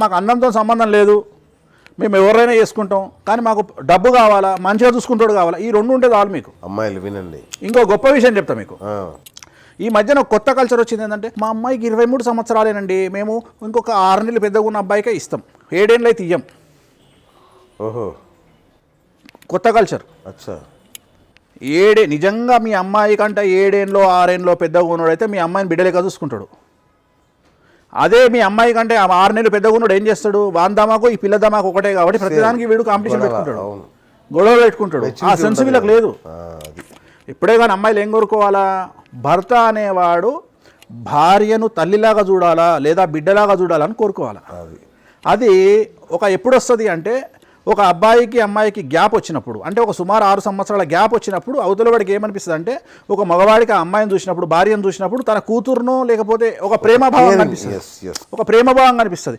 మాకు అన్నంతో సంబంధం లేదు. మేము ఎవరైనా చేసుకుంటాం. కానీ మాకు డబ్బు కావాలా మంచిగా చూసుకుంటాడు కావాలా ఈ రెండు ఉంటే చాలు మీకు. అమ్మాయిలు వినండి. ఇంకో గొప్ప విషయం చెప్తా మీకు. ఈ మధ్యన కొత్త కల్చర్ వచ్చింది ఏంటంటే మా అమ్మాయికి ఇరవై మూడు సంవత్సరాలేనండి. మేము ఇంకొక ఆరు నెలలు పెద్దగా ఉన్న అబ్బాయికే ఇస్తాం. ఏడేళ్ళు అయితే ఇయ్యం. ఓహో. కొత్త కల్చర్ అచ్చా. ఏడే నిజంగా మీ అమ్మాయి కంటే ఏడేళ్ళలో ఆరేళ్ళలో పెద్దగా ఉన్నాడైతే మీ అమ్మాయిని బిడ్డలేక చూసుకుంటాడు. అదే మీ అమ్మాయి కంటే ఆ ఆరు నెలలు పెద్దగా ఉన్నాడు ఏం చేస్తాడు? వాన్ దమాకు ఈ పిల్ల దమాకు ఒకటే కాబట్టి ప్రతిదానికి వీడు కాంపిటీషన్ పెట్టుకుంటాడు. అవును. గొడవ పెట్టుకుంటాడు. ఆ సెన్స్. వీళ్ళకి లేదు. ఇప్పుడే కానీ అమ్మాయిలు ఏం కోరుకోవాలా? భర్త అనేవాడు భార్యను తల్లిలాగా చూడాలా లేదా బిడ్డలాగా చూడాలని కోరుకోవాలా? అది. అది ఒక ఎప్పుడు వస్తుంది అంటే ఒక అబ్బాయికి అమ్మాయికి గ్యాప్ వచ్చినప్పుడు అంటే ఒక సుమారు ఆరు సంవత్సరాల గ్యాప్ వచ్చినప్పుడు అవతల వాడికి ఏమనిపిస్తుంది అంటే ఒక మగవాడికి ఆ అమ్మాయిని చూసినప్పుడు భార్యను చూసినప్పుడు తన కూతురునో లేకపోతే ఒక ప్రేమభావం కనిపిస్తుంది. ఒక ప్రేమభావం కనిపిస్తుంది